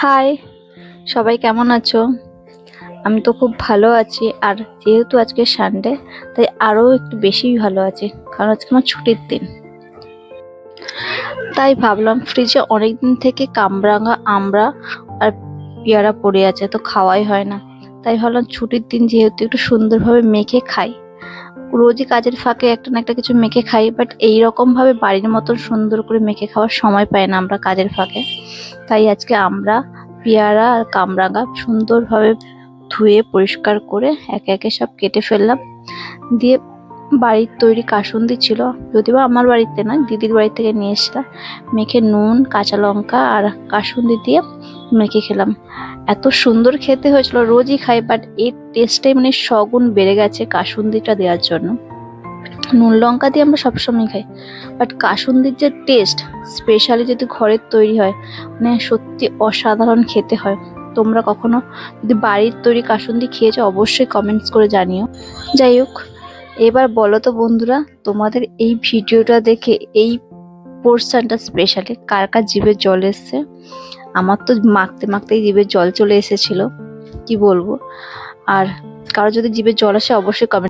High সবাই কেমন আছো? আমি তো খুব ভালো আছি, আর যেহেতু আজকে সানডে তাই আরও একটু বেশি ভালো আছি, কারণ আজকে আমার ছুটির দিন। তাই ভাবলাম ফ্রিজে অনেক দিন থেকে কামরাঙা, আমড়া আর পেয়ারা পড়ে আছে, তো খাওয়াই হয় না। তাই ভাবলাম ছুটির দিন যেহেতু একটু সুন্দরভাবে মেখে খাই। রোজই কাজের ফাঁকে একটা না একটা কিছু মেখে খাই বাট এইরকমভাবে বাড়ির মতন সুন্দর করে মেখে খাওয়ার সময় পাই না আমরা কাজের ফাঁকে। তাই আজকে আমরা পেয়ারা আর কামরাঙা সুন্দরভাবে ধুয়ে পরিষ্কার করে একে একে সব কেটে ফেললাম। দিয়ে বাড়ির তৈরি কাসুন্দি ছিল, যদিও আমার বাড়িতে না দিদির বাড়ি থেকে নিয়ে এসেছিলাম। মেখে নুন, কাঁচা লঙ্কা আর কাসুন্দি দিয়ে মেখে খেলাম। এত সুন্দর খেতে হয়েছিল, রোজই খাই বাট এর টেস্টটাই মানে সগুণ বেড়ে গেছে কাসুন্দিটা দেওয়ার জন্য। নুন লঙ্কা দিয়ে আমরা সবসময় খাই। বাট কাসুন্দির যে টেস্ট স্পেশালি যদি ঘরের তৈরি হয় মানে সত্যি অসাধারণ খেতে হয়। তোমরা কখনো যদি বাড়ির তৈরি কাসুন্দি খেয়েছো, অবশ্যই কমেন্টস করে জানিও। যাই হোক, এবার বলো তো বন্ধুরা, তোমাদের এই ভিডিওটা দেখে এই পোর্শনটা স্পেশালি কার কার জীবের জল এসছে? আমার তো মাখতে মাখতেই জীবের জল চলে এসেছিল, কি বলব? আর কারও যদি জীবের জল আসে, অবশ্যই কমেন্ট